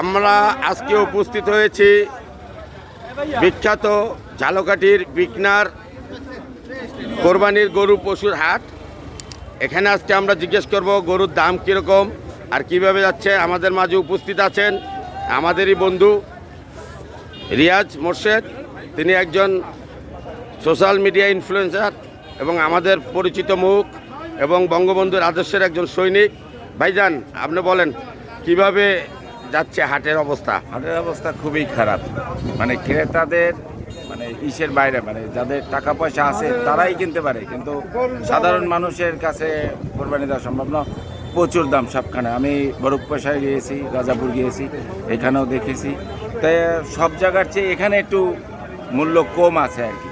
আমরা আজকে উপস্থিত হয়েছি বিখ্যাত ঝালকাঠির বিকনার কোরবানির গরু পশুর হাট। এখানে আজকে আমরা জিজ্ঞেস করব গরুর দাম কীরকম আর কীভাবে যাচ্ছে। আমাদের মাঝে উপস্থিত আছেন আমাদেরই বন্ধু রিয়াজ মোর্শেদ। তিনি একজন সোশ্যাল মিডিয়া ইনফ্লুয়েন্সার এবং আমাদের পরিচিত মুখ এবং বঙ্গবন্ধুর আদর্শের একজন সৈনিক। ভাইজান, আপনি বলেন, কীভাবে যাচ্ছে হাটের অবস্থা? হাটের অবস্থা খুবই খারাপ। মানে ক্রেতাদের মানে ইসের বাইরে মানে যাদের টাকা পয়সা আছে তারাই কিনতে পারে। কিন্তু সাধারণ মানুষের কাছে কোরবানি দেওয়া সম্ভব না। প্রচুর দাম সবখানে। আমি বরফ পয়সায় গিয়েছি রাজাপুর গিয়েছি এখানেও দেখেছি। তাই সব জায়গার চেয়ে এখানে একটু মূল্য কম আছে আর কি।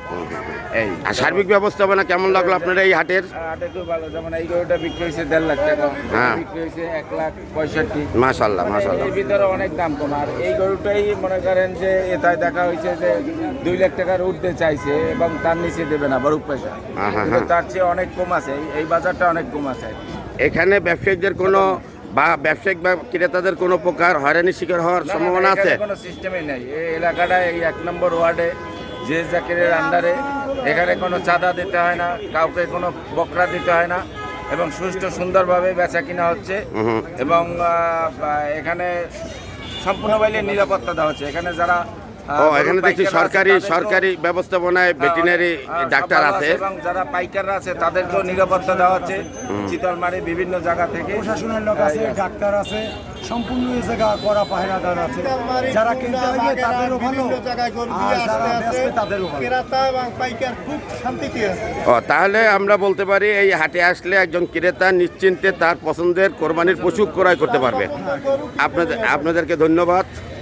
এই আর সার্বিক ব্যবস্থাপনা কেমন লাগল আপনার এই হাটের? হাটে খুব ভালো যেমন এই গরুটা বিক্রি হয়েছে দেড় লাখ টাকা। হ্যাঁ। বিক্রি হয়েছে এক লাখ পঁয়ষট্টি। মাশাল্লাহ মাশাল্লাহ এর ভিতরে অনেক দাম কম। আর এই গরুটাই মনে করেন যে এটাই দেখা হয়েছে যে দুই লাখ টাকার উঠতে চাইছে এবং তার নিচে দেবে না বরফ পয়সা। হ্যাঁ, হ্যাঁ। তার চেয়ে অনেক কম আছে এই- বাজারটা অনেক কম আছে। এখানে ব্যবসায়িকদের কোনো বা ব্যবসায়িক বা ক্রেতাদের কোনো প্রকার হয়রানির শিকার হওয়ার সম্ভাবনা আছে? কোনো সিস্টেমই নেই। এই এলাকাটা এই এক নম্বর ওয়ার্ডে যে জাকিরের আন্ডারে এখানে কোনো চাঁদা দিতে হয় না কাউকে কোনো বকরা দিতে হয় না এবং সুষ্ঠু সুন্দরভাবে বেচা কিনা হচ্ছে এবং এখানে সম্পূর্ণ বাইলে নিরাপত্তা দেওয়া হচ্ছে। এখানে যারা ও এখানে দেখছি সরকারি সরকারি ব্যবস্থাপনায় ভেটেরিনারি ডাক্তার আছে এবং যারা পাইকাররা আছে তাদেরকেও নিরাপত্তা দেওয়া হচ্ছে। চিতলমারি বিভিন্ন জায়গা থেকে। প্রশাসনের লোক আছে ডাক্তার আছে সম্পূর্ণ এই জায়গা করা পাহারাদার আছে। যারা কিনতে হবে তাদেরও ভালো। আর যারা বেচবে তাদেরও ভালো। ক্রেতা এবং পাইকার খুব শান্তিতে আছে। ও তাহলে আমরা বলতে পারি এই হাটে আসলে একজন ক্রেতা নিশ্চিন্তে তার পছন্দের কোরবানির পশু ক্রয় করতে পারবে। আপনাদের আপনাদেরকে ধন্যবাদ।